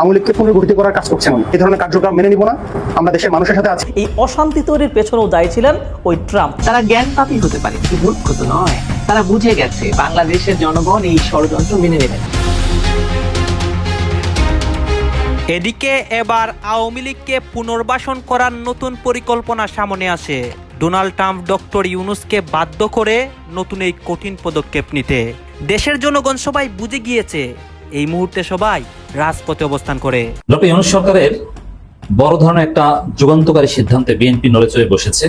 আওয়ামী লীগকে পুনর্গঠিত করার কাজ করছেন। এই ধরনের কার্যক্রম মেনে নিব না। আমরা দেশের মানুষের সাথে আছি। এই অশান্তি তৈরির পেছনেও দায়ী ছিলেন ওই ট্রাম্প। তারা জ্ঞান পাপী হতে পারে মূর্খ তো নয়। তারা বুঝে গেছে বাংলাদেশের জনগণ এই ষড়যন্ত্র মেনে নেবে না। এদিকে এবার আওয়ামী লীগকে পুনর্বাসন করার নতুন পরিকল্পনা সামনে আসে। ডোনাল্ড ট্রাম্প ডক্টর ইউনুসকে বাধ্য করে নতুন এই কঠিন পদক্ষেপ নিতে। দেশের জনগণ সবাই বুঝে গিয়েছে এই মুহূর্তে সবাই রাজপথে অবস্থান করে। ডক্টর ইউনুস সরকারের বড় ধরনের একটা যুগান্তকারী সিদ্ধান্তে বিএনপি নড়ে চড়ে বসেছে।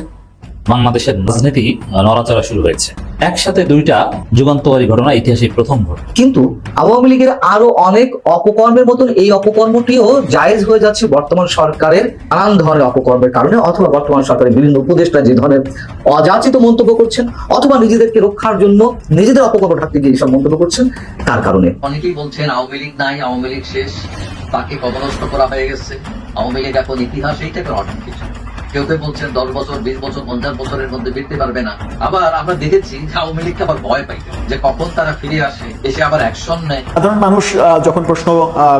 বাংলাদেশের রাজনীতি নড়াচড়া শুরু হয়েছে। একসাথে দুইটা যুগান্তকারী ঘটনা ইতিহাসে প্রথম ঘটনা। কিন্তু আওয়ামী লীগের আরও অনেক অপকর্মের মতন এই অপকর্মটিও জায়েজ হয়ে যাচ্ছে বর্তমান সরকারের নানান ধরনের অপকর্মের কারণে অথবা বর্তমান সরকারের বিভিন্ন উপদেষ্টা যে ধরনের অযাচিত মন্তব্য করছেন অথবা নিজেদেরকে রক্ষার জন্য নিজেদের অপকর্ম থাকতে গিয়ে এইসব মন্তব্য করছেন তার কারণে। অনেকেই বলছেন আওয়ামী লীগ নাই আওয়ামী লীগ শেষ তাকে পদনষ্ট করা হয়ে গেছে। আওয়ামী লীগ এখন ইতিহাস এই টাইপের অনেক কিছু। কেউ কেউ বলছেন দশ বছর বিশ বছর পঞ্চাশ বছরের মধ্যে ফিরতে পারবে না। আবার আমরা দেখেছি আওয়ামী লীগকে আবার ভয় পাই যে কখন তারা ফিরে আসে এসে আবার অ্যাকশন নেয়। সাধারণ মানুষ যখন প্রশ্ন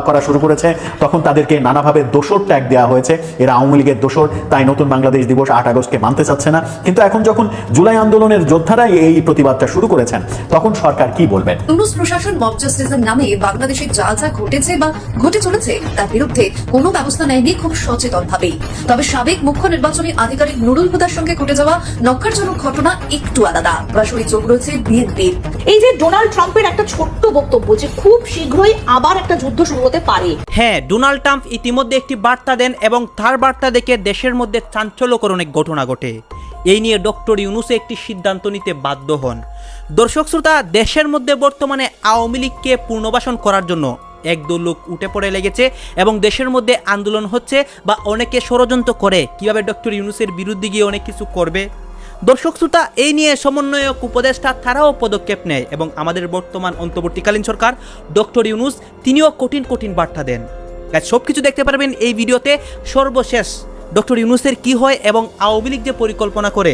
করা শুরু করেছে তখন তাদেরকে নানাভাবে দোষর ট্যাগ দেওয়া হয়েছে। এরা আওয়ামী লীগের দোষর তাই নতুন বাংলাদেশ দিবস আট আগস্টকে মানতে চাচ্ছে না। কিন্তু এখন যখন জুলাই আন্দোলনের যোদ্ধারাই এই প্রতিবাদটা শুরু করেছেন তখন সরকার কি বলবেন? ইউনুস প্রশাসন মব জাস্টিসের নামে বাংলাদেশে যা যা ঘটেছে বা ঘটে চলেছে তার বিরুদ্ধে কোনো ব্যবস্থা নেয়নি খুব সচেতন ভাবেই তবে সাবেক মুখ্য নির্বাচনী আধিকারিক নুরুল হুদার সঙ্গে ঘটে যাওয়া নক্ষারজনক ঘটনা একটু আলাদা। সরাসরি চোখ রয়েছে বিএনপির। এই যে ডোনাল্ড ট্রাম্পের একটা ছোট্ট বক্তব্য যে খুব শীঘ্রই আবার একটা যুদ্ধ শুরু হতে পারে। হ্যাঁ ডোনাল্ড ট্রাম্প ইতিমধ্যে একটি বার্তা দেন এবং তার বার্তা দেখে দেশের মধ্যে চাঞ্চল্যকর অনেক ঘটনা ঘটে। এই নিয়ে ডক্টর ইউনুসে একটি সিদ্ধান্ত নিতে বাধ্য হন। দর্শক শ্রোতা দেশের মধ্যে বর্তমানে আওয়ামী লীগকে পুনর্বাসন করার জন্য একদল লোক উঠে পড়ে লেগেছে এবং দেশের মধ্যে আন্দোলন হচ্ছে বা অনেকে ষড়যন্ত্র করে। কীভাবে ডক্টর ইউনুসের বিরুদ্ধে গিয়ে অনেক কিছু করবে? দর্শক শ্রোতা, এই নিয়ে সমন্বয়ক উপদেষ্টা তারাও পদক্ষেপ নেয় এবং আমাদের বর্তমান অন্তর্বর্তীকালীন সরকার ডক্টর ইউনুস তিনিও কঠিন কঠিন বার্তা দেন। সব কিছু দেখতে পারবেন এই ভিডিওতে সর্বশেষ ডক্টর ইউনুসের কি হয় এবং আওয়ামী লীগ যে পরিকল্পনা করে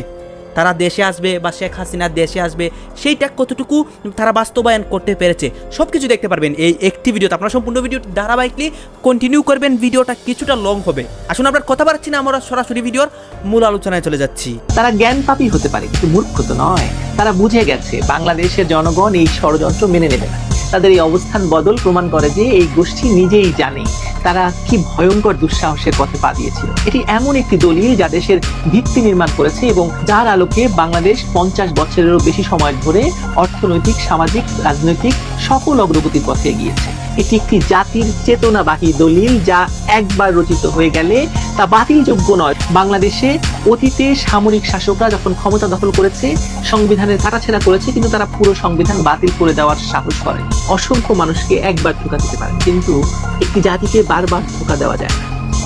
তারা দেশে আসবে বা শেখ হাসিনা দেশে আসবে, সেইটা কতটুকু তারা বাস্তবায়ন করতে পেরেছে সব কিছু দেখতে পারবেন এই একটি ভিডিওতে। আপনারা সম্পূর্ণ ভিডিও ধারাবাহিকলি কন্টিনিউ করবেন, ভিডিওটা কিছুটা লং হবে। আসুন আপনার কথা পারছি না, আমরা সরাসরি ভিডিওর মূল আলোচনায় চলে যাচ্ছি। তারা জ্ঞান পাপি হতে পারে, কিন্তু মূর্খ তো নয়। তারা বুঝে গেছে, বাংলাদেশের জনগণ এই ষড়যন্ত্র মেনে নেবে না। তাদের এই অবস্থান বদল প্রমাণ করে যে এই গোষ্ঠী নিজেই জানে তারা কি ভয়ঙ্কর দুঃসাহসের পথে পা দিয়েছিল। এটি এমন একটি দলীয় যা দেশের ভিত্তি নির্মাণ করেছে এবং যার আলোকে বাংলাদেশ পঞ্চাশ বছরেরও বেশি সময় ধরে অর্থনৈতিক, সামাজিক, রাজনৈতিক সকল অগ্রগতির পথে এগিয়েছে। এটি একটি জাতির চেতনাবাহী দলিল যা একবার রচিত হয়ে গেলে তা বাতিলযোগ্য নয়। বাংলাদেশে অতীতে সামরিক শাসকরা যখন ক্ষমতা দখল করেছে সংবিধানের কাটাছেড়া করেছে, কিন্তু তারা পুরো সংবিধান বাতিল করে দেওয়ার সাহস করে। অসংখ্য মানুষকে একবার ধোকা দিতে পারে, কিন্তু একটি জাতিকে বারবার ধোকা দেওয়া যায়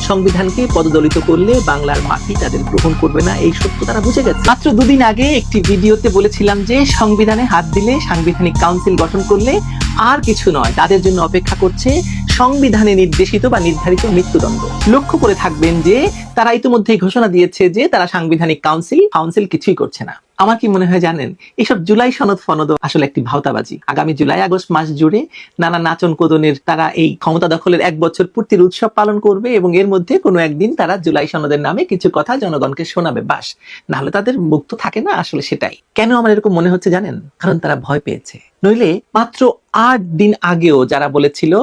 সংবিধানকে পদদলিত করলে বাংলার মাটি তাদের গ্রহণ করবে না, এই সত্য তারা বুঝে গেছে। মাত্র দুদিন আগে একটি ভিডিওতে বলেছিলাম যে, সংবিধানে হাত দিলে সাংবিধানিক কাউন্সিল গঠন করলে আর কিছু নয়। তাদের জন্য অপেক্ষা করছে সংবিধানে নির্দেশিত বা নির্ধারিত মৃত্যুদণ্ড। লক্ষ্য করে থাকবেন যে, তারা ইতিমধ্যেই ঘোষণা দিয়েছে যে, তারা সাংবিধানিক কাউন্সিল কাউন্সিল কিছুই করছে না। আমার কি মনে হয় জানেন, এসব জুলাই সনদ ফনদ আসলে একটি ভাওতাবাজি। আগামী জুলাই, আগস্ট মাস জুড়ে নানা নাচন কোদনের তারা এই ক্ষমতা দখলের এক বছর পূর্তির উৎসব পালন করবে এবং এর মধ্যে কোনো একদিন তারা জুলাই সনদের নামে কিছু কথা জনগণকে শোনাবে বাস। নাহলে তাদের মুক্ত থাকে না আসলে সেটাই। কেন আমার এরকম মনে হচ্ছে জানেন? কারণ তারা ভয় পেয়েছে। নইলে মাত্র আট দিন আগেও যারা বলেছিল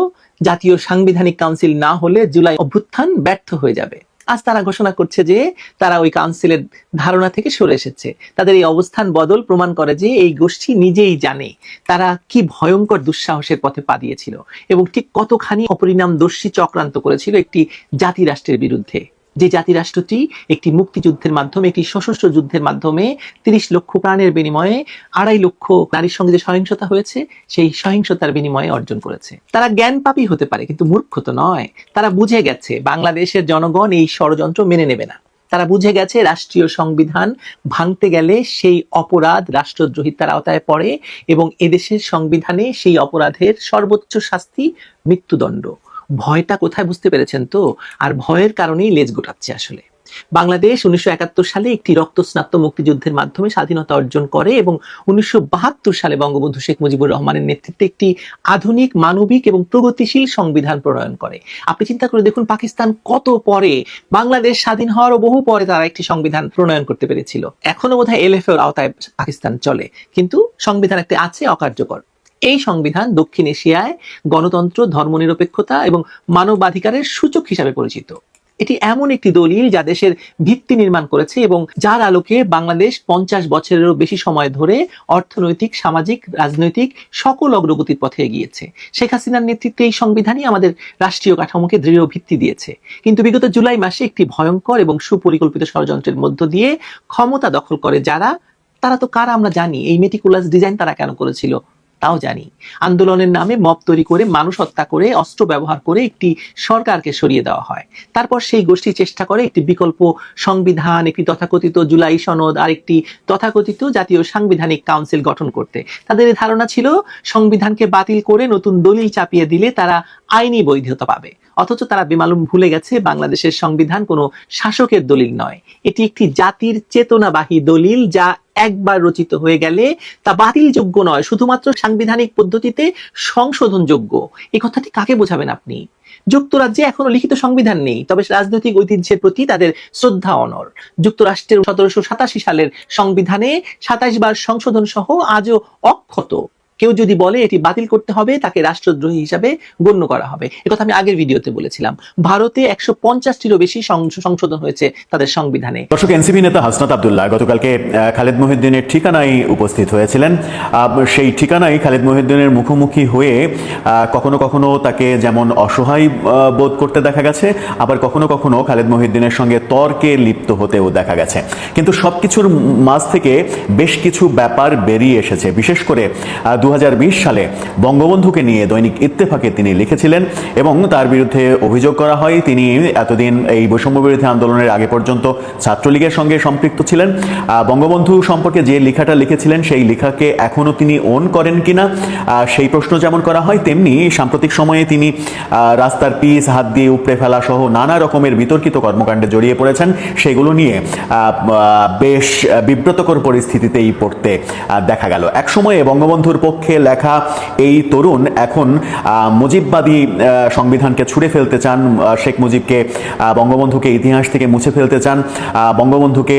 জাতীয় সাংবিধানিক কাউন্সিল না হলে জুলাই অভ্যুত্থান ব্যর্থ হয়ে যাবে। আজ তারা ঘোষণা করছে যে তারা ওই কাউন্সিলের ধারণা থেকে সরে এসেছে। তাদের এই অবস্থান বদল প্রমাণ করে যে এই গোষ্ঠী নিজেই জানে তারা কি ভয়ঙ্কর দুঃসাহসের পথে পা দিয়েছিল এবং ঠিক কতখানি অপরিণাম দর্শী চক্রান্ত করেছিল একটি জাতি রাষ্ট্রের বিরুদ্ধে। যে জাতি রাষ্ট্রটি একটি মুক্তিযুদ্ধের মাধ্যমে, একটি সশস্ত্র যুদ্ধের মাধ্যমে তিরিশ লক্ষ প্রাণের বিনিময়ে আড়াই লক্ষ নারীর সঙ্গে যে সহিংসতা হয়েছে, সেই সহিংসতার বিনিময়ে অর্জন করেছে। তারা জ্ঞান পাপী হতে পারে, কিন্তু মূর্খ তো নয়। তারা বুঝে গেছে, বাংলাদেশের জনগণ এই ষড়যন্ত্র মেনে নেবে না। তারা বুঝে গেছে, রাষ্ট্রীয় সংবিধান ভাঙতে গেলে সেই অপরাধ রাষ্ট্রদ্রোহিতার আওতায় পড়ে এবং এদেশের সংবিধানে সেই অপরাধের সর্বোচ্চ শাস্তি মৃত্যুদণ্ড। ভয়টা কোথায় বুঝতে পেরেছেন তো? আর ভয়ের কারণেই লেজ গোটাচ্ছে আসলে। বাংলাদেশ উনিশশো একাত্তর সালে একটি রক্তস্নাত মুক্তিযুদ্ধের মাধ্যমে স্বাধীনতা অর্জন করে এবং উনিশশো বাহাত্তর সালে বঙ্গবন্ধু শেখ মুজিবুর রহমানের নেতৃত্বে একটি আধুনিক, মানবিক এবং প্রগতিশীল সংবিধান প্রণয়ন করে। আপনি চিন্তা করে দেখুন পাকিস্তান কত পরে, বাংলাদেশ স্বাধীন হওয়ারও বহু পরে তারা একটি সংবিধান প্রণয়ন করতে পেরেছিল। এখনও বোধহয় এলএফ এর আওতায় পাকিস্তান চলে। কিন্তু সংবিধান একটি আছে অকার্যকর। এই সংবিধান দক্ষিণ এশিয়ায় গণতন্ত্র, ধর্মনিরপেক্ষতা এবং মানবাধিকারের সূচক হিসাবে পরিচিত। এটি এমন একটি দলিল যা দেশের ভিত্তি নির্মাণ করেছে এবং যার আলোকে বাংলাদেশ পঞ্চাশ বছরেরও বেশি সময় ধরে অর্থনৈতিক, সামাজিক, রাজনৈতিক সকল অগ্রগতির পথে এগিয়েছে। শেখ হাসিনার নেতৃত্বে এই সংবিধানই আমাদের রাষ্ট্রীয় কাঠামোকে দৃঢ় ভিত্তি দিয়েছে। কিন্তু বিগত জুলাই মাসে একটি ভয়ঙ্কর এবং সুপরিকল্পিত ষড়যন্ত্রের মধ্য দিয়ে ক্ষমতা দখল করে যারা, তারা তো কারা আমরা জানি, এই মেটিকুলাস ডিজাইন তারা কেন করেছিল? তাও জানি। আন্দোলনের নামে মব তৈরি করে, মানুষ হত্যা করে, অস্ত্র ব্যবহার করে একটি সরকারকে সরিয়ে দেওয়া হয়। তারপর সেই গোষ্ঠী চেষ্টা করে একটি বিকল্প সংবিধান, একটি তথাকথিত জুলাই সনদ আর একটি তথাকথিত জাতীয় সাংবিধানিক কাউন্সিল গঠন করতে। তাদের ধারণা ছিল, সংবিধানকে বাতিল করে নতুন দলিল চাপিয়ে দিলে তারা আইনি বৈধতা পাবে। অথচ তারা বেমালুম ভুলে গেছে, বাংলাদেশের সংবিধান কোনো শাসকের দলিল নয়। এটি একটি জাতির চেতনাবাহী দলিল যা একবার রচিত হয়ে গেলে তা বাতিলযোগ্য নয়, শুধুমাত্র সাংবিধানিক পদ্ধতিতে সংশোধনযোগ্য। এই কথাটি কাকে বোঝাবেন আপনি? যুক্তরাজ্যে এখনও লিখিত সংবিধান নেই, তবে রাজনৈতিক ঐতিহ্যের প্রতি তাদের শ্রদ্ধা, অনর। যুক্তরাষ্ট্রের সতেরোশো সাতাশি সালের সংবিধানে সাতাইশ বার সংশোধন সহ আজও অক্ষত। কেউ যদি বলে এটি বাতিল করতে হবে, তাকে রাষ্ট্রদ্রোহী হিসাবে গণ্য করা হবে। একথা আমি আগের ভিডিওতে বলেছিলাম। ভারতে একশো পঞ্চাশটিরও বেশি সংশোধন হয়েছে তাদের সংবিধানে। দর্শক, এনসিপি নেতা হাসনাত আবদুল্লাহ গতকালকে খালেদ মহিউদ্দিনের ঠিকানায় উপস্থিত হয়েছিলেন। সেই ঠিকানায় খালেদ মহিউদ্দিনের মুখোমুখি হয়ে কখনো কখনো তাকে যেমন অসহায় বোধ করতে দেখা গেছে, আবার কখনো কখনো খালেদ মহিউদ্দিনের সঙ্গে তর্কে লিপ্ত হতেও দেখা গেছে। কিন্তু সবকিছুর মাঝ থেকে বেশ কিছু ব্যাপার বেরিয়ে এসেছে। বিশেষ করে দু সালে বঙ্গবন্ধুকে নিয়ে দৈনিক ইত্তেফাকে তিনি লিখেছিলেন এবং তার বিরুদ্ধে অভিযোগ করা হয়, তিনি এতদিন এই বৈষম্য বিরোধী আন্দোলনের আগে পর্যন্ত ছাত্রলীগের সঙ্গে সম্পৃক্ত ছিলেন। বঙ্গবন্ধু সম্পর্কে যে লেখাটা লিখেছিলেন, সেই লেখাকে এখনও তিনি ওন করেন কিনা সেই প্রশ্ন যেমন করা হয়, তেমনি সাম্প্রতিক সময়ে তিনি রাস্তার পিস হাত দিয়ে উপড়ে ফেলা সহ নানা রকমের বিতর্কিত কর্মকাণ্ডে জড়িয়ে পড়েছেন। সেগুলো নিয়ে বেশ বিব্রতকর পরিস্থিতিতেই পড়তে দেখা গেল। এক সময়ে বঙ্গবন্ধুর পক্ষে লেখা এই তরুণ এখন মুজিববাদী সংবিধানকে ছুঁড়ে ফেলতে চান শেখ মুজিবকে বঙ্গবন্ধুকে ইতিহাস থেকে মুছে ফেলতে চান বঙ্গবন্ধুকে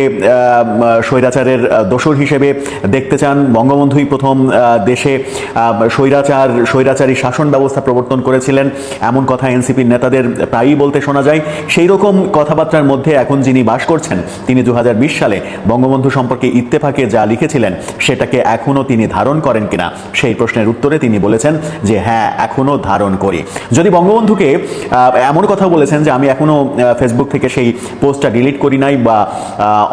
স্বৈরাচারের দোসর হিসেবে দেখতে চান, বঙ্গবন্ধুই প্রথম দেশে স্বৈরাচার, স্বৈরাচারী শাসন ব্যবস্থা প্রবর্তন করেছিলেন, এমন কথা এনসিপির নেতাদের প্রায়ই বলতে শোনা যায়। সেই রকম কথাবার্তার মধ্যে এখন যিনি বাস করছেন, তিনি দু হাজার বিশ সালে বঙ্গবন্ধু সম্পর্কে ইত্তেফাকে যা লিখেছিলেন, সেটাকে এখনও তিনি ধারণ করেন কিনা সেই প্রশ্নের উত্তরে তিনি বলেছেন যে হ্যাঁ এখনও ধারণ করি। যদি বঙ্গবন্ধুকে এমন কথা বলেছেন যে, আমি এখনও ফেসবুক থেকে সেই পোস্টটা ডিলিট করি নাই বা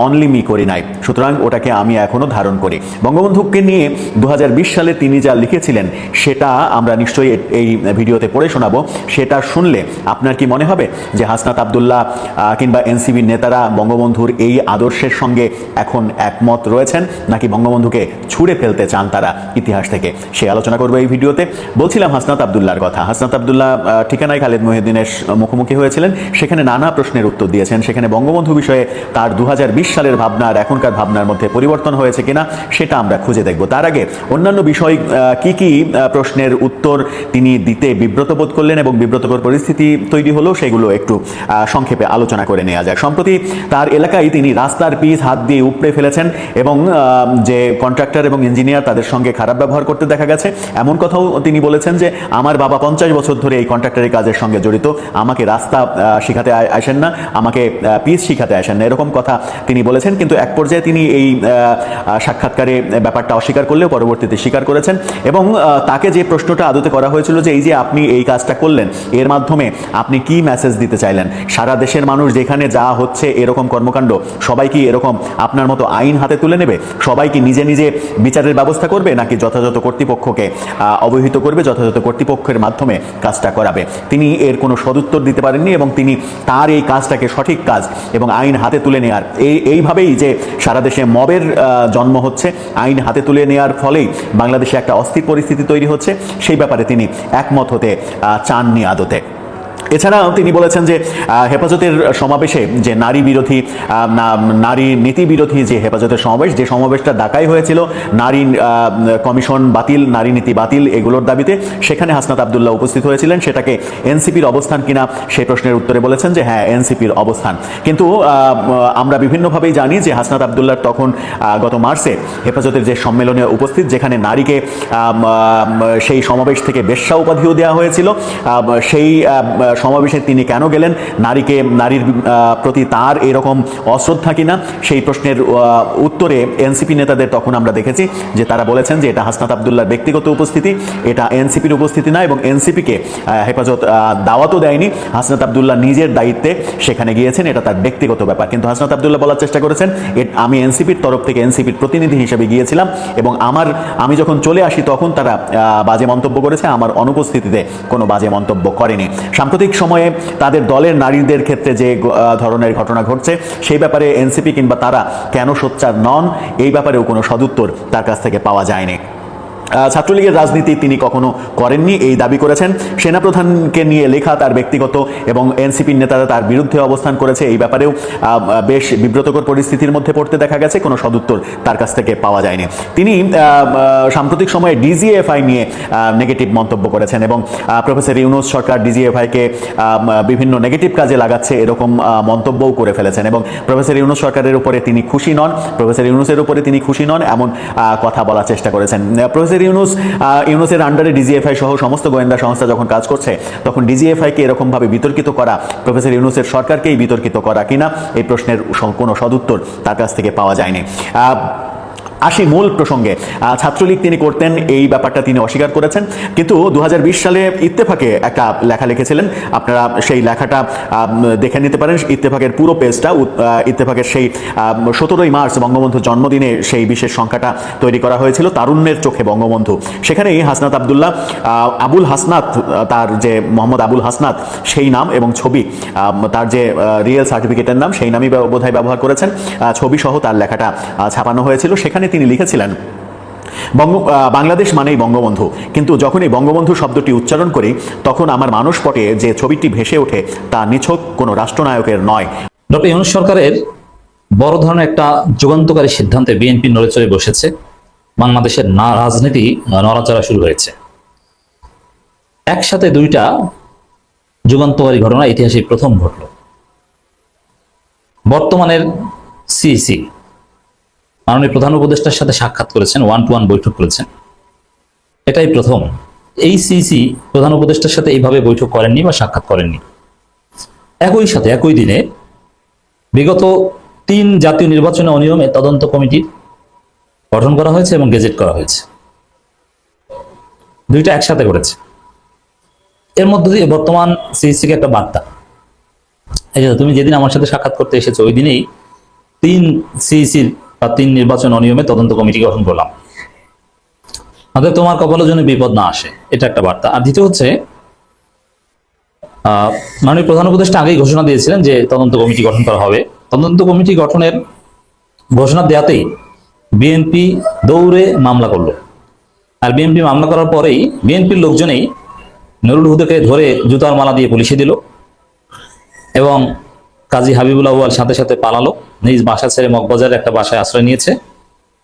অনলিমি করি নাই, সুতরাং ওটাকে আমি এখনও ধারণ করি। বঙ্গবন্ধুকে নিয়ে দু হাজার বিশ সালে তিনি যা লিখেছিলেন, সেটা আমরা নিশ্চয়ই এই ভিডিওতে পড়ে শোনাবো। সেটা শুনলে আপনার কি মনে হবে যে, হাসনাত আবদুল্লাহ কিংবা এনসিবির নেতারা বঙ্গবন্ধুর এই আদর্শের সঙ্গে এখন একমত রয়েছেন, নাকি বঙ্গবন্ধুকে ছুঁড়ে ফেলতে চান তারা ইতিহাস থেকে? সে আলোচনা করব এই ভিডিওতে। বলছিলাম হাসনাত আবদুল্লাহর কথা। হাসনাত আবদুল্লাহ ঠিকানায় খালেদ মহিউদ্দিনের মুখোমুখি হয়েছিলেন। সেখানে নানা প্রশ্নের উত্তর দিয়েছেন। সেখানে বঙ্গবন্ধু বিষয়ে তার দু হাজার বিশ সালের ভাবনা আর এখনকার ভাবনার মধ্যে পরিবর্তন হয়েছে কিনা, সেটা আমরা খুঁজে দেখব। তার আগে অন্যান্য বিষয় কি কি প্রশ্নের উত্তর তিনি দিতে বিব্রত বোধ করলেন এবং বিব্রতকর পরিস্থিতি তৈরি হলো, সেগুলো একটু সংক্ষেপে আলোচনা করে নেওয়া যাক। সম্প্রতি তার এলাকায় তিনি রাস্তার পিস হাত দিয়ে উপড়ে ফেলেছেন এবং যে কন্ট্রাক্টর এবং ইঞ্জিনিয়ার তাদের সঙ্গে খারাপ ব্যবহার করতে দেখা গেছে। এমন কথাও তিনি বলেছেন যে, আমার বাবা পঞ্চাশ বছর ধরে এই কন্ট্রাক্টরের কাজের সঙ্গে জড়িত। আমাকে রাস্তা শিখাতে আসেন না। আমাকে পিস শিখাতে আসেন না। এরকম কথা তিনি বলেছেন। কিন্তু এক পর্যায়ে তিনি এই সাক্ষাৎকারে ব্যাপারটা অস্বীকার করলেও পরবর্তীতে স্বীকার করেছেন এবং তাকে যে প্রশ্নটা আদতে করা হয়েছিল যে, এই যে আপনি এই কাজটা করলেন, এর মাধ্যমে আপনি কি মেসেজ দিতে চাইলেন? সারা দেশের মানুষ যেখানে যা হচ্ছে এরকম কর্মকাণ্ড, সবাই কি এরকম আপনার মতো আইন হাতে তুলে নেবে? সবাই কি নিজে নিজে বিচারের ব্যবস্থা করবে নাকি যথাযথ কর্তৃপক্ষকে অবহিত করবে, যথাযথ কর্তৃপক্ষের মাধ্যমে কাজটা করাবে। তিনি এর কোনো সদুত্তর দিতে পারেননি এবং তিনি তার এই কাজটাকে সঠিক কাজ এবং আইন হাতে তুলে নেওয়ার এই, এইভাবেই যে সারা দেশে মবের জন্ম হচ্ছে, আইন হাতে তুলে নেওয়ার ফলেই বাংলাদেশে একটা অস্থির পরিস্থিতি তৈরি হচ্ছে, সেই ব্যাপারে তিনি একমত হতে চাননি আদতে। এছাড়াও তিনি বলেছেন যে হেফাজতের সমাবেশে যে নারী বিরোধী নারী নীতি বিরোধী যে হেফাজতের সমাবেশ, যে সমাবেশটা ডাকাই হয়েছিল, নারী কমিশন বাতিল, নারী নীতি বাতিল এগুলোর দাবিতে, সেখানে হাসনাত আবদুল্লাহ উপস্থিত হয়েছিলেন। সেটাকে এনসিপির অবস্থান কিনা সেই প্রশ্নের উত্তরে বলেছেন যে হ্যাঁ এনসিপির অবস্থান। কিন্তু আমরা বিভিন্নভাবেই জানি যে, হাসনাত আবদুল্লাহ তখন গত মার্চে হেফাজতের যে সম্মেলনে উপস্থিত, যেখানে নারীকে সেই সমাবেশ থেকে বেশ্যা উপাধিও দেওয়া হয়েছিল। সেই সমাবেশে তিনি কেন গেলেন? নারীকে, নারীর প্রতি তার এরকম অশ্রদ্ধা কিনা? সেই প্রশ্নের উত্তরে এনসিপি নেতাদের তখন আমরা দেখেছি যে তারা বলেছেন যে এটা হাসনাত আবদুল্লাহর ব্যক্তিগত উপস্থিতি, এটা এনসিপির উপস্থিতি না এবং এনসিপিকে হেফাজত দাওয়াতও দেয়নি। হাসনাত আবদুল্লাহ নিজের দায়িত্বে সেখানে গিয়েছেন, এটা তার ব্যক্তিগত ব্যাপার। কিন্তু হাসনাত আবদুল্লাহ বলার চেষ্টা করেছেন আমি এনসিপির তরফ থেকে এনসিপির প্রতিনিধি হিসেবে গিয়েছিলাম এবং আমার, আমি যখন চলে আসি তখন তারা বাজে মন্তব্য করেছে, আমার অনুপস্থিতিতে কোনো বাজে মন্তব্য করেনি। সাম্প্রতিক সময়ে তাদের দলের নারীদের ক্ষেত্রে যে ধরনের ঘটনা ঘটছে, সেই ব্যাপারে এনসিপি কিংবা তারা কেন সোচ্চার নন, এই ব্যাপারেও কোনো সদুত্তর তার কাছ থেকে পাওয়া যায়নি। ছাত্রলীগের রাজনীতি তিনি কখনো করেননি এই দাবি করেছেন। সেনাপ্রধানকে নিয়ে লেখা তার ব্যক্তিগত এবং এনসিপির নেতারা তার বিরুদ্ধে অবস্থান করেছে এই ব্যাপারেও বেশ বিব্রতকর পরিস্থিতির মধ্যে পড়তে দেখা গেছে কোনো সদুত্তর তার কাছ থেকে পাওয়া যায়নি। তিনি সাম্প্রতিক সময়ে ডিজিএফআই নিয়ে নেগেটিভ মন্তব্য করেছেন এবং প্রফেসর ইউনুস সরকার ডিজিএফআইকে বিভিন্ন নেগেটিভ কাজে লাগাচ্ছে এরকম মন্তব্যও করে ফেলেছেন এবং প্রফেসর ইউনুস সরকারের উপরে তিনি খুশি নন প্রফেসর ইউনুসের উপরে তিনি খুশি নন এমন কথা বলার চেষ্টা করেছেন। আহ, প্রফেসর ইউনুস ইউনুসের আন্ডারে ডিজিএফআই সহ সমস্ত গোয়েন্দা সংস্থা যখন কাজ করছে, তখন ডিজিএফআইকে এরকমভাবে বিতর্কিত করা, প্রফেসর ইউনুসের সরকারকেই বিতর্কিত করা কিনা, এই প্রশ্নের কোনো সদুত্তর তার কাছ থেকে পাওয়া যায়নি। আসি মূল প্রসঙ্গে। ছাত্রলীগ তিনি করতেন, এই ব্যাপারটা তিনি অস্বীকার করেছেন। কিন্তু দু হাজার বিশ সালে ইত্তেফাকে একটা লেখা লিখেছিলেন। আপনারা সেই লেখাটা দেখে নিতে পারেন। ইত্তেফাকের পুরো পেজটা ইত্তেফাকের সেই সতেরোই মার্চ বঙ্গবন্ধুর জন্মদিনে সেই বিশেষ সংখ্যাটা তৈরি করা হয়েছিল, তারুণ্যের চোখে বঙ্গবন্ধু। সেখানেই হাসনাত আবদুল্লাহ আবুল হাসনাত তার যে মোহাম্মদ আবুল হাসনাত, সেই নাম এবং ছবি তার যে রিয়েল সার্টিফিকেটের নাম, সেই নামই বোধহয় ব্যবহার করেছেন। ছবি সহ তার লেখাটা ছাপানো হয়েছিল। সেখানে তিনি লিখেছিলেন, বঙ্গ বাংলাদেশ মানেই বঙ্গবন্ধু। কিন্তু যখন এই বঙ্গবন্ধু শব্দটি উচ্চারণ করি, তখন আমার মানসপটে যে ছবিটি ভেসে ওঠে তা নিছক কোনো রাষ্ট্রনায়কের নয়। ডক্টর ইউনুস সরকারের বড় ধরনের একটা যুগান্তকারী সিদ্ধান্তে বিএনপি নড়ে চড়ে বসেছে। বাংলাদেশের না, রাজনীতি নড়াচড়া শুরু হয়েছে। একসাথে দুইটা যুগান্তকারী ঘটনা ইতিহাসে প্রথম ঘটল। বর্তমানের সিইসি মাননীয় প্রধান উপদেষ্টার সাথে সাক্ষাৎ করেছেন ওয়ান টু ওয়ান বৈঠক করেছেন। এটাই প্রথম। এই সিইসি প্রধান উপদেষ্টার সাথে এইভাবে বৈঠক করেননি বা সাক্ষাৎ করেননি। একই সাথে, একই দিনে বিগত তিন জাতীয় নির্বাচনে অনিয়মে তদন্ত কমিটি গঠন করা হয়েছে এবং গেজেট করা হয়েছে। দুইটা একসাথে করেছে এর মধ্যে দিয়ে বর্তমান সিইসিকে একটা বার্তা। এই তুমি যেদিন আমার সাথে সাক্ষাৎ করতে এসেছ, ওই দিনেই তিন সিইসির বা তিন নির্বাচন অনিয়মে তদন্ত কমিটি গঠন করলাম। আমাদের তোমার কপালের জন্য বিপদ না আসে, এটা একটা বার্তা। আর দ্বিতীয় হচ্ছে মাননীয় প্রধান উপদেষ্টা আগেই ঘোষণা দিয়েছিলেন যে তদন্ত কমিটি গঠন করা হবে। তদন্ত কমিটি গঠনের ঘোষণা দেওয়াতেই বিএনপি দৌড়ে মামলা করল। আর বিএনপি মামলা করার পরেই বিএনপির লোকজনেই নুরুল হুদাকে ধরে জুতার মালা দিয়ে পুলিশে দিল এবং কাজী হাবিবুল আউয়াল সাথে সাথে পালালো, নিজ বাসা ছেড়ে মগবাজারে একটা বাসায় আশ্রয় নিয়েছে।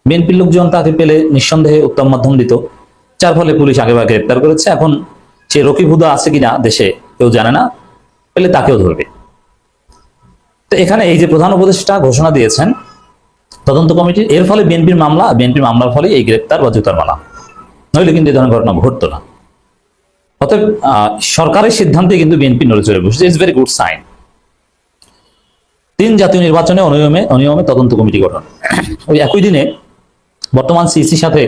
বিএনপির লোকজন তাকে পেলে নিঃসন্দেহে উত্তম মাধ্যম দিত। যার ফলে পুলিশ আগেভাগে গ্রেপ্তার করেছে। এখন সে রকিব হুদা আছে কিনা দেশে কেউ জানে না। পেলে তাকেও ধরবে। তো এখানে এই যে প্রধান উপদেষ্টা ঘোষণা দিয়েছেন, তদন্ত কমিটির এর ফলে বিএনপির মামলা, বিএনপির মামলার ফলে এই গ্রেপ্তার বা জুতার মালা। নইলে কিন্তু এই ধরনের ঘটনা ঘটতো না। অতএব সরকারের সিদ্ধান্তে কিন্তু বিএনপি নড়ে চড়ে বসেছে। ইটস ভেরি গুড সাইন তিন জাতীয় নির্বাচনে অনিয়মে অনিয়মে তদন্ত কমিটি গঠন। ওই একই দিনে বর্তমান সিসির সাথে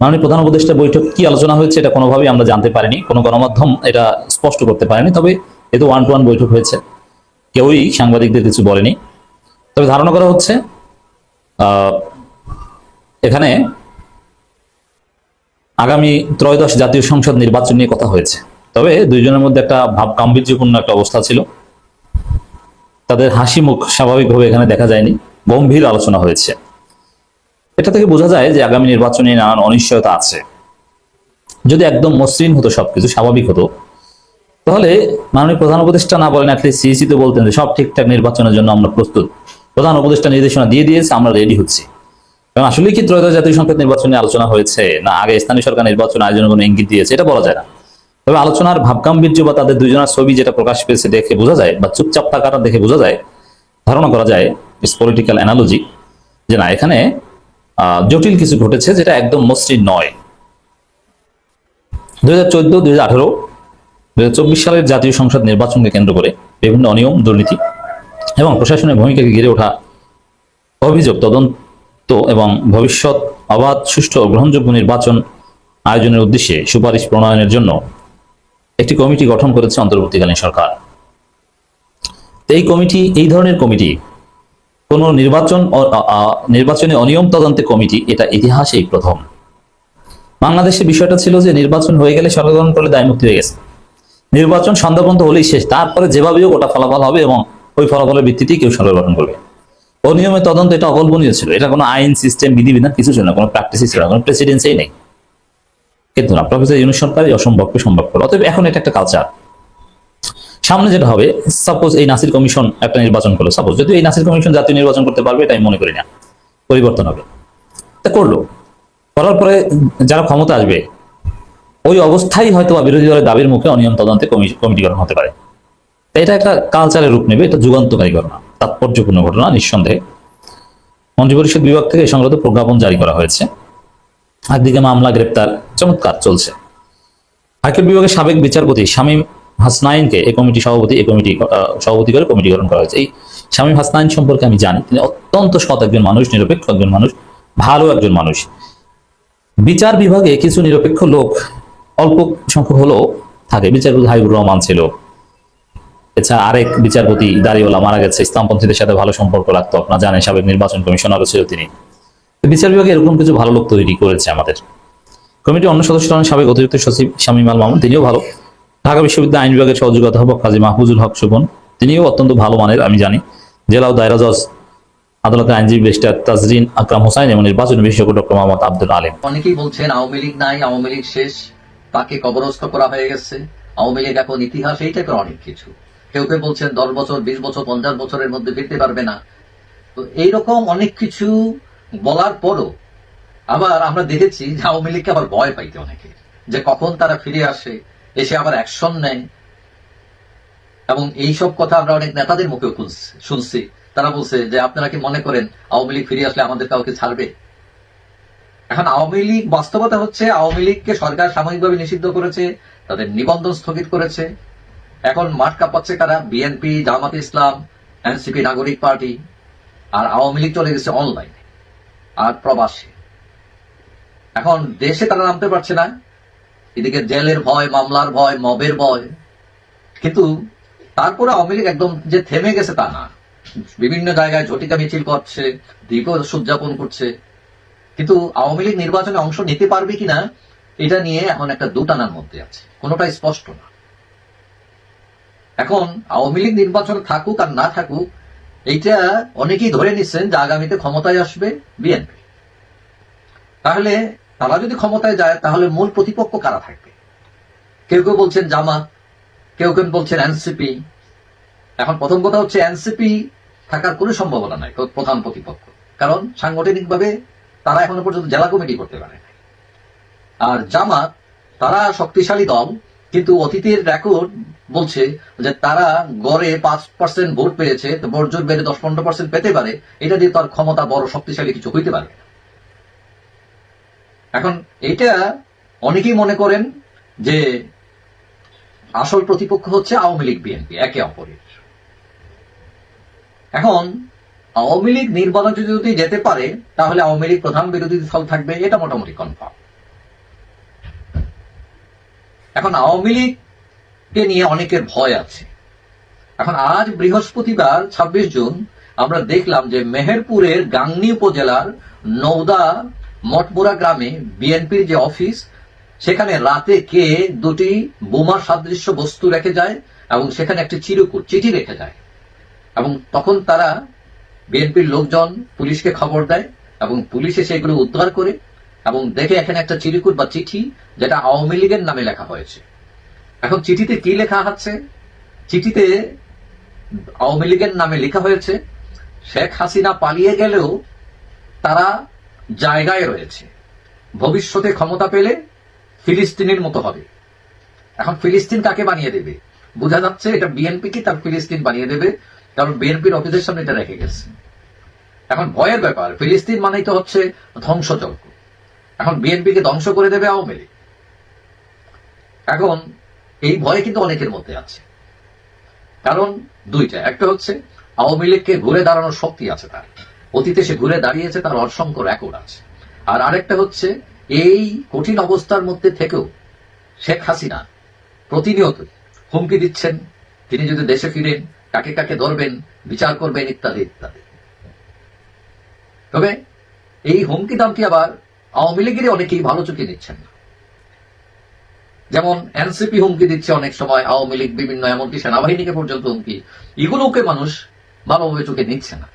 মাননীয় প্রধান উপদেষ্টা বৈঠক কি আলোচনা হয়েছে এটা কোনোভাবেই আমরা জানতে পারিনি, কোনো গণমাধ্যম এটা স্পষ্ট করতে পারেনি, তবে এতে ওয়ান টু ওয়ান বৈঠক হয়েছে। কেউই সাংবাদিকদের কিছু বলেনি। তবে ধারণা করা হচ্ছে এখানে আগামী ত্রয়োদশ জাতীয় সংসদ নির্বাচন নিয়ে কথা হয়েছে। তবে দুইজনের মধ্যে একটা ভাব গাম্ভীর্যপূর্ণ একটা অবস্থা ছিল। তাদের হাসি মুখ স্বাভাবিকভাবে এখানে দেখা যায়নি। গম্ভীর আলোচনা হয়েছে। এটা থেকে বোঝা যায় যে আগামী নির্বাচনে নানান অনিশ্চয়তা আছে। যদি একদম মসৃণ হতো সবকিছু, স্বাভাবিক হতো, তাহলে মাননীয় প্রধান উপদেষ্টা না বলেন অ্যাটলিস্ট সিইসি তো বলতেন যে সব ঠিকঠাক নির্বাচনের জন্য আমরা প্রস্তুত। প্রধান উপদেষ্টা নির্দেশনা দিয়ে দিয়েছে, আমরা রেডি হচ্ছি। কারণ আসলে কি ত্রয়োদশ জাতীয় সংসদ নির্বাচন আলোচনা হয়েছে? না, আগে স্থানীয় সরকার নির্বাচন আয়োজনের কোনো ইঙ্গিত দিয়েছে? এটা বলা যায় না। তবে আলোচনার ভাবগাম্ভীর্য বা তাদের দুজনের ছবি যেটা প্রকাশ পেয়েছে দেখে বোঝা যায় বা চুপচাপ থাকাটা দেখে বোঝা যায়, ধারণা করা যায় ইস পলিটিক্যাল অ্যানালজি যে না, এখানে জটিল কিছু ঘটেছে যেটা একদম মসৃণ নয়। দুই হাজার চোদ্দ দুই হাজার আঠারো চব্বিশ সালের জাতীয় সংসদ নির্বাচনকে কেন্দ্র করে বিভিন্ন অনিয়ম, দুর্নীতি এবং প্রশাসনের ভূমিকাকে ঘিরে ওঠা অভিযোগ, তদন্ত এবং ভবিষ্যৎ অবাধ, সুষ্ঠু গ্রহণযোগ্য নির্বাচন আয়োজনের উদ্দেশ্যে সুপারিশ প্রণয়নের জন্য একটি কমিটি গঠন করেছে অন্তর্বর্তীকালীন সরকার। এই কমিটি, এই ধরনের কমিটি, কোন নির্বাচন নির্বাচনে অনিয়ম তদন্তে কমিটি, এটা ইতিহাসেই প্রথম। বাংলাদেশে বিষয়টা ছিল যে নির্বাচন হয়ে গেলে গঠন করলে দায় মুক্তি হয়ে গেছে। নির্বাচন সন্ধ্যা পর্যন্ত হলেই শেষ, তারপরে যেভাবেও ওটা ফলাফল হবে এবং ওই ফলাফলের ভিত্তিতেই কেউ সরকার গঠন করবে। অনিয়মের তদন্ত এটা অকল্পনীয় ছিল, এটা কোনো আইন, সিস্টেম, বিধিবিধান কিছু ছিল না, কোনো প্র্যাকটিসই ছিল না, কোনো প্রেসিডেন্সই নেই। কিন্তু না প্রফেসর ইউনুস সরকারই অসম্ভবকে সম্ভব করে। অতএব এখন এটা একটা কালচার সামনে যেটা হবে সাপোজ এই নাসির কমিশন একটা নির্বাচন করল। সাপোজ যদি এই নাসির কমিশন জাতীয় নির্বাচন করতে পারবে এটা আমি মনে করি না। পরিবর্তন হবে। তা করল। করার পরে যারা ক্ষমতা আসবে, ওই অবস্থায় হয়তো বিরোধী দলের দাবির মুখে অনিয়ম তদন্তে কমি- কমিটি গঠন হতে পারে। এটা একটা কালচারের রূপ নেবে, এটা যুগান্তকারী ঘটনা, তাৎপর্যপূর্ণ ঘটনা, নিঃসন্দেহে। মন্ত্রিপরিষদ বিভাগ থেকে এই সংক্রান্ত প্রজ্ঞাপন জারি করা হয়েছে। একদিকে মামলা, গ্রেপ্তার, চমৎকার চলছে। হাইকোর্ট বিভাগের সাবেক বিচারপতি শামীম হাসনাইনকে এই কমিটি সভাপতি এই কমিটি সভাপতি করে কমিটি গঠন করা হয়েছে। এই শামীম হাসনাইন সম্পর্কে আমি জানি, তিনি অত্যন্ত সৎ একজন মানুষ, নিরপেক্ষ একজন মানুষ, ভালো একজন মানুষ। বিচার বিভাগে কিছু নিরপেক্ষ লোক, অল্প সংখ্যক হলেও থাকে। বিচারপতি হাবিবুর রহমান ছিল। এছাড়া আরেক বিচারপতি দাঁড়িওয়ালা মারা গেছে। ইসলামপন্থীদের সাথে ভালো সম্পর্ক রাখতো আপনারা জানেন, সাবেক নির্বাচন কমিশনারও ছিল তিনি। বিচার বিভাগে এরকম কিছু ভালো লোক তৈরি করেছে আমাদের। কমিটির অন্য সদস্য হলেন সাবেক অতিরিক্ত সচিব শামীম আল মামুন, তিনিও ভালো। ঢাকা বিশ্ববিদ্যালয় আইন বিভাগের সহযোগী অধ্যাপক কাজী মাহফুজুল হক সুবন তিনিও অত্যন্ত ভালো মানের, আমি জানি। জেলা ও দায়রা জজ, আদালতের আইনজীবী ব্যারিস্টার তাজরিন আকরাম হোসাইন এবং নির্বাচন বিশেষজ্ঞ ডক্টর মোহাম্মদ আব্দুল আলিম। অনেকেই বলছেন আওয়ামী লীগ নাই, আওয়ামী লীগ শেষ, তাকে কবরস্থ করা হয়ে গেছে। আওয়ামী লীগ এখন ইতিহাস এই টাইপের অনেক কিছু। কেউ কেউ বলছেন দশ বছর, বিশ বছর, পঞ্চাশ বছরের মধ্যে ফিরতে পারবে না। তো এইরকম অনেক কিছু বলার পরও আবার আমরা দেখেছি যে আওয়ামী লীগকে আবার ভয় পাইতে অনেকে, যে কখন তারা ফিরে আসে, এসে আবার অ্যাকশন নেয়। এবং এইসব কথা আমরা অনেক নেতাদের মুখেও শুনছি- শুনছি। তারা বলছে যে, আপনারা কি মনে করেন আওয়ামী লীগ ফিরে আসলে আমাদের কাউকে ছাড়বে? এখন আওয়ামী লীগ বাস্তবতা হচ্ছে, আওয়ামী লীগকে সরকার সাময়িকভাবে নিষিদ্ধ করেছে, তাদের নিবন্ধন স্থগিত করেছে। এখন মাঠ কাঁপাচ্ছে কারা? BNP, Jamaat Islam, NCP, Nagorik party. আর আওয়ামী লীগ চলে গেছে অনলাইনে আর প্রবাসী। এখন দেশে তারা নামতে পারছে না। এদিকে জেলের ভয়, মামলার ভয়, মবের ভয়। কিন্তু তারপরে আওয়ামী লীগ একদম যে থেমে গেছে তা না। বিভিন্ন জায়গায় ঝটিকা মিছিল করছে দিবস উদযাপন করছে। কিন্তু আওয়ামী লীগ নির্বাচনে অংশ নিতে পারবে কিনা, এটা নিয়ে এখন একটা দুটানার মধ্যে আছে। কোনোটাই স্পষ্ট না। এখন আওয়ামী লীগ নির্বাচনে থাকুক আর না থাকুক এইটা অনেকেই ধরে নিচ্ছেন যে আগামীতে ক্ষমতায় আসবে বিএনপি। তাহলে তারা যদি ক্ষমতায় যায়, তাহলে মূল প্রতিপক্ষ কারা থাকবে? কেউ কেউ বলছেন জামাত, কেউ কেউ বলছেন এনসিপি। এখন প্রথম কথা হচ্ছে এনসিপি থাকার কোনো সম্ভাবনা নাই প্রধান প্রতিপক্ষ। কারণ সাংগঠনিকভাবে তারা এখনও পর্যন্ত জেলা কমিটি করতে পারে আর জামাত, তারা শক্তিশালী দল, কিন্তু অতীতের রেকর্ড বলছে যে তারা গড়ে পাঁচ পার্সেন্ট ভোট পেয়েছে ভোট জোট বেড়ে দশ পনেরো পার্সেন্ট পেতে পারে, এটা দিয়ে তার ক্ষমতা বড় শক্তিশালী কিছু হইতে পারবে না। এখন এটা অনেকেই মনে করেন যে আসল প্রতিপক্ষ হচ্ছে আওয়ামী লীগ বিএনপি, একে অপরের এখন আওয়ামী লীগ নির্বাচন যদি যেতে পারে, তাহলে আওয়ামী লীগ প্রধান বিরোধী দল থাকবে, এটা মোটামুটি কনফার্ম এখন আওয়ামী লীগকে নিয়ে অনেকের ভয় আছে। এখন আজ বৃহস্পতিবার ২৬ জুন, আমরা দেখলাম যে মেহেরপুরের গাংনী উপজেলার নওদা মঠপুরা গ্রামে বিএনপির যে অফিস, সেখানে রাতে কে দুটি বোমা সাদৃশ্য বস্তু রেখে যায় এবং সেখানে একটি চিরকুট, চিঠি রেখে যায়। এবং তখন তারা বিএনপির লোকজন পুলিশকে খবর দেয় এবং পুলিশে সেগুলো উদ্ধার করে এবং দেখে এখানে একটা চিরকুট বা চিঠি, যেটা আওয়ামী লীগের নামে লেখা হয়েছে। এখন চিঠিতে কি লেখা আছে? চিঠিতে আওয়ামী লীগের নামে লেখা হয়েছে, শেখ হাসিনা পালিয়ে গেলেও তারা জায়গায় রয়েছে। ভবিষ্যতে ক্ষমতা পেলে ফিলিস্তিনের মতো হবে। এখন ফিলিস্তিন কাকে বানিয়ে দেবে? বোঝা যাচ্ছে এটা বিএনপি কি, তার ফিলিস্তিন বানিয়ে দেবে, কারণ বিএনপির অফিসের সামনে এটা রেখে গেছে। এখন ভয়ের ব্যাপার, ফিলিস্তিন মানেই তো হচ্ছে ধ্বংসযজ্ঞ। এখন বিএনপিকে ধ্বংস করে দেবে আওয়ামী লীগ। এখন এই ভয় কিন্তু অনেকের মধ্যে আছে। কারণ দুইটা, একটা হচ্ছে আওয়ামী লীগকে ঘুরে দাঁড়ানোর শক্তি আছে তার। অতীতে সে ঘুরে দাঁড়িয়েছে, তার অসংখ্য রেকর্ড আছে। আর আরেকটা হচ্ছে, এই কঠিন অবস্থার মধ্যে থেকেও শেখ হাসিনা প্রতিনিয়ত হুমকি দিচ্ছেন, তিনি যদি দেশে ফিরেন, কাকে কাকে ধরবেন, বিচার করবেন, ইত্যাদি ইত্যাদি। তবে এই হুমকি দামটি আবার আওয়ামী লীগেরই অনেকেই ভালো চোখে নিচ্ছেন না। যেমন এনসিপি হুমকি দিচ্ছে অনেক সময়, আওয়ামী লীগ, বিভিন্ন, এমনকি সেনাবাহিনীকে পর্যন্ত হুমকি। এগুলোকে মানুষ ভালোভাবে চোখে নিচ্ছে না।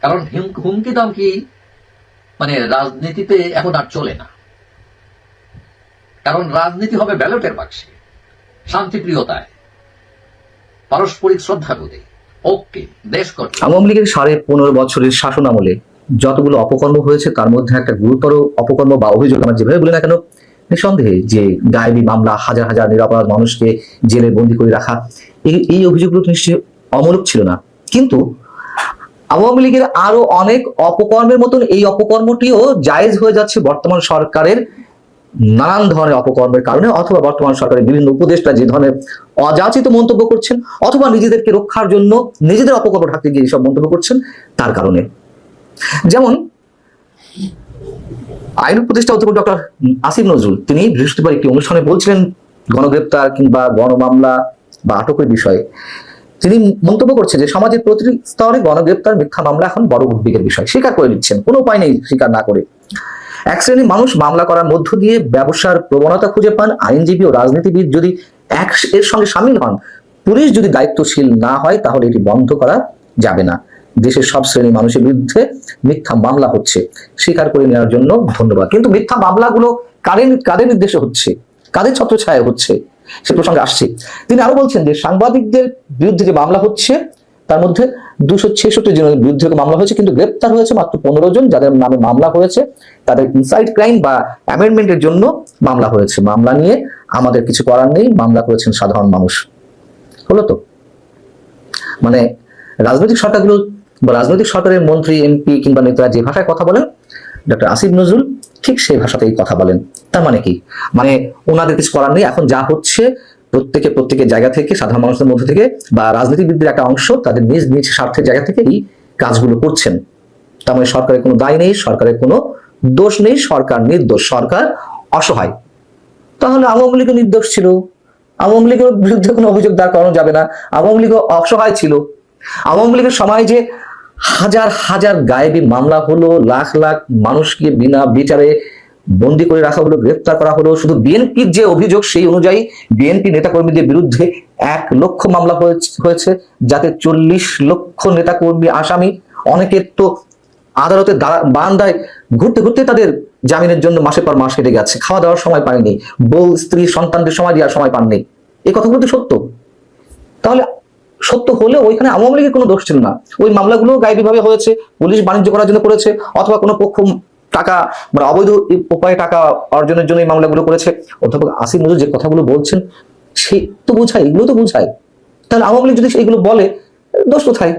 কারণ হুম- হুমকি দামকি মানে রাজনীতিতে এখন আর চলে না। কারণ রাজনীতি হবে ব্যালটের বাক্সে, শান্তিপ্রিয়তায়, পারস্পরিক শ্রদ্ধা শ্রদ্ধাবোধে ওকে দেশ আওয়ামী লীগের সাড়ে পনেরো বছরের শাসন আমলে যতগুলো অপকর্ম হয়েছে, তার মধ্যে একটা গুরুতর অপকর্ম বা অভিযোগ, আমার যেভাবে বলি না কেন নিঃসন্দেহে যে গায়েবী মামলা, হাজার হাজার নিরাপরাধ মানুষকে জেলে বন্দি করে রাখা, এই অভিযোগগুলো নিশ্চয়ই অমূলক ছিল না। কিন্তু আওয়ামী লীগের আরও অনেক অপকর্মের মতন এই অপকর্মটিও জায়েজ হয়ে যাচ্ছে বর্তমান সরকারের নানান ধরনের অপকর্মের কারণে, অথবা বর্তমান সরকারের বিভিন্ন উপদেষ্টা যে ধরনের অযাচিত মন্তব্য করছেন, অথবা নিজেদেরকে রক্ষার জন্য নিজেদের অপকর্ম ঢাকতে গিয়ে এইসব মন্তব্য করছেন, তার কারণে। যেমন আইন উপদেষ্টা অধ্যাপক ডক্টর আসিফ নজরুল, তিনি বৃহস্পতিবার একটি অনুষ্ঠানে বলছিলেন গণগ্রেপ্তার কিংবা গণমামলা বা আটকের বিষয়ে। তিনি মন্তব্য করছেন যে সমাজের প্রতিটি স্তরে গণগ্রেপ্তার মিথ্যা মামলা এখন বড় উদ্বেগের বিষয়। স্বীকার করে নিচ্ছেন, কোনো উপায় নেই স্বীকার না করে। এক শ্রেণির মানুষ মামলা করার মধ্য দিয়ে ব্যবসার প্রবণতা খুঁজে পান, আইনজীবী ও রাজনীতিবিদ যদি এক এর সঙ্গে সামিল হন, পুলিশ যদি দায়িত্বশীল না হয়, তাহলে এটি বন্ধ করা যাবে না। দেশের সব শ্রেণির মানুষের বিরুদ্ধে মিথ্যা মামলা হচ্ছে। স্বীকার করে নেওয়ার জন্য ধন্যবাদ। কিন্তু মিথ্যা মামলাগুলো কাদের কাদের নির্দেশে হচ্ছে? কাদের ছত্রছায়া হচ্ছে? সে প্রসঙ্গে আসছে। তিনি আরও বলছেন যে সাংবাদিকদের বিরুদ্ধে যে মামলা হচ্ছে, তার মধ্যে দুশো ছেষট্টি জনের বিরুদ্ধে মামলা হয়েছে, কিন্তু গ্রেপ্তার হয়েছে মাত্র পনেরো জন, যাদের নামে মামলা হয়েছে। তাদের ইনসাইড ক্রাইম বা অ্যামেন্ডমেন্টের জন্য মামলা হয়েছে। মামলা নিয়ে আমাদের কিছু করার নেই। মামলা করেছেন সাধারণ মানুষ। হলো তো? মানে রাজনৈতিক সরকারগুলো বা রাজনৈতিক সরকারের মন্ত্রী, এমপি কিংবা নেতারা যে ভাষায় কথা বলেন, ডক্টর আসিফ নজরুল ঠিক সেই ভাষাতেই কথা বলেন। তার মানে কি? মানে ওনাদের কিছু করার নেই। এখন যা হচ্ছে, প্রত্যেকে প্রত্যেকের জায়গা থেকে, সাধারণ মানুষের মধ্যে থেকে বা রাজনীতিবিদদের একটা অংশ তাদের নিজ নিজ স্বার্থের জায়গা থেকে এই কাজগুলো করছেন। তার মানে সরকারের কোনো দায় নেই, সরকারের কোনো দোষ নেই, সরকার নির্দোষ, সরকার অসহায়। তাহলে আওয়ামী লীগও নির্দোষ ছিল। আওয়ামী লীগের বিরুদ্ধে কোনো অভিযোগ দাঁড় করানো যাবে না। আওয়ামী লীগও অসহায় ছিল। আওয়ামী লীগের সময় যে হাজার হাজার গায়েবী মামলা হলো, লাখ লাখ মানুষকে বিনা বিচারে বন্দি করে রাখা হলো গ্রেফতার করা হলো। শুধু বিএনপির যে অভিযোগ সেই অনুযায়ী বিএনপি নেতাকর্মীদের বিরুদ্ধে এক লক্ষ মামলা হয়েছে- যাতে চল্লিশ লক্ষ নেতাকর্মী আসামি অনেকের তো আদালতে বারান্দায় ঘুরতে ঘুরতে তাদের জামিনের জন্য মাসের পর মাস কেটে গেছে। খাওয়া দাওয়ার সময় পায়নি, বউ, স্ত্রী, সন্তানদের সময় দেওয়ার সময় পাননি। এই কথাগুলো তো সত্য? তাহলে সত্য হলে ওইখানে আওয়ামী লীগের কোনো দোষ ছিল না। ওই মামলাগুলো গায়েবীভাবে হয়েছে, পুলিশ বাণিজ্য করার জন্য করেছে, অথবা কোনো পক্ষ টাকা মানে অবৈধ উপায়ে টাকা অর্জনের জন্য এই মামলাগুলো করেছে। অধ্যাপক আসিফ নজরুল যে কথাগুলো বলছেন, সে তো বোঝায়, এগুলো তো বোঝায়। তাহলে আওয়ামী লীগ যদি এইগুলো বলে, দোষ কোথায়?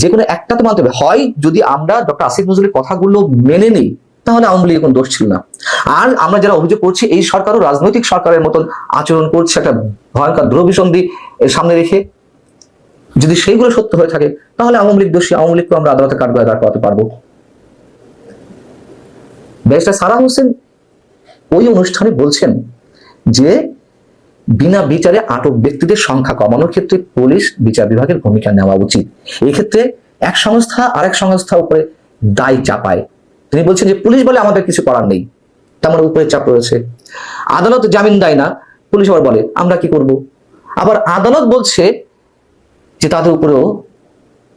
যে কোনো একটা তো মানতে হবে। হয় যদি আমরা ডক্টর আসিফ নজরুলের কথাগুলো মেনে নিই তাহলে আওয়ামী লীগের কোনো দোষ ছিল না। আর আমরা যারা অভিযোগ করছি, এই সরকারও রাজনৈতিক সরকারের মতন আচরণ করছে, একটা ভয়ঙ্কর ধ্রুবিসন্ধি সামনে রেখে। যদি সেইগুলো সত্য হয়ে থাকে, তাহলে আওয়ামী লীগ দোষী, আওয়ামী লীগকে আমরা আদালতে কাঠগড়ায় দাঁড় করাতে পারব। ব্যারিস্টার সারা হোসেন ওই অনুষ্ঠানে বলছেন যে, বিনা বিচারে আটক ব্যক্তিদের সংখ্যা কমানোর ক্ষেত্রে পুলিশ, বিচার বিভাগের ভূমিকা নেওয়া উচিত। এক্ষেত্রে এক সংস্থা আরেক সংস্থার উপরে দায় চাপায়। তিনি বলছেন যে পুলিশ বলে আমাদের কিছু করার নেই। তেমন উপরে চাপ রয়েছে। আদালত জামিন দেয় না। পুলিশ আবার বলে, আমরা কি করব? আবার আদালত বলছে যে তাদের উপরেও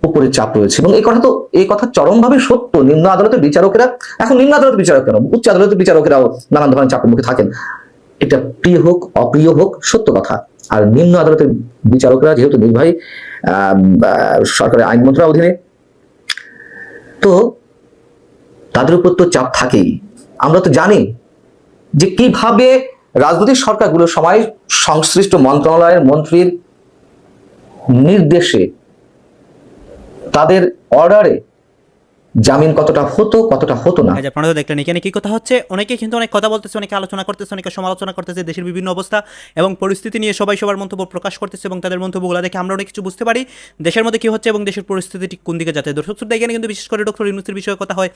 উপরে চাপ রয়েছে। এবং এই কথা তো, এই কথা চরমভাবে সত্য। নিম্ন আদালতের বিচারকেরা, এখন নিম্ন আদালতের বিচারক কেন? উচ্চ আদালতের বিচারকেরাও নানান ধরনের চাপের মুখে থাকেন। এটা প্রিয় হোক, অপ্রিয় হোক, সত্য কথা। আর নিম্ন আদালতের বিচারকরা যেহেতু নির্বাহী সরকারের আইন মন্ত্রণালয়ের অধীনে, তো তাদের উপর তো চাপ থাকেই। আমরা তো জানি যে কীভাবে রাজনৈতিক সরকারগুলো সময় সংশ্লিষ্ট মন্ত্রণালয়ের মন্ত্রীর নির্দেশে তাদের অর্ডারে জামিন কতটা হতো কতটা হতো না। আজ আপনারা তো দেখলেন এখানে কি কথা হচ্ছে। অনেকে কিন্তু অনেক কথা বলতেছে, অনেকে আলোচনা করতেছে, অনেকে সমালোচনা করতেছে, দেশের বিভিন্ন অবস্থা এবং পরিস্থিতি নিয়ে সবাই সবার মন্তব্য প্রকাশ করতেছে এবং তাদের মন্তব্যগুলো দেখে আমরা অনেক কিছু বুঝতে পারি। দেশের মধ্যে কি হচ্ছে এবং দেশের পরিস্থিতি ঠিক কোন দিকে যাচ্ছে? দর্শক শ্রোতা, এখানে কিন্তু বিশেষ করে ডক্টর ইউনুসের বিষয়ে কথা হয়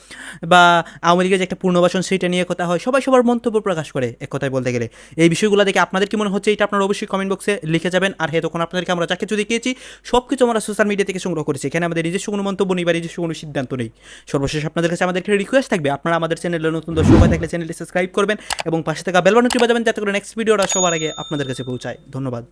বা আওয়ামী লীগের যে একটা পূর্ণবাসন সেইটা নিয়ে কথা হয়। সবাই সবার মন্তব্য প্রকাশ করে এক কথায় বলতে গেলে। এই বিষয়গুলো দেখে আপনাদের কি মনে হচ্ছে? এটা আপনারা অবশ্যই কমেন্ট বক্সে লিখে যাবেন। আর হ্যাঁ তখন আপনাদেরকে আমরা যা কিছু দেখিয়েছি সব কিছু আমরা সোশ্যাল মিডিয়া থেকে সংগ্রহ করেছি। এখানে আমাদের নিজস্ব কোনো মন্তব্য নেই বা নিজস্ব কোনো সিদ্ধান্ত নেই। সর্বশেষ আপনাদের কাছে আমাদের একটা রিকোয়েস্ট থাকবে। আপনারা আমাদের চ্যানেলে নতুন দর্শক হয়ে থাকলে চ্যানেলটি সাবস্ক্রাইব করবেন এবং পাশে থাকা বেলবানটি বাজাবেন, যাতে করে নেক্সট ভিডিওটা সবার আগে আপনাদের কাছে পৌঁছায়। ধন্যবাদ।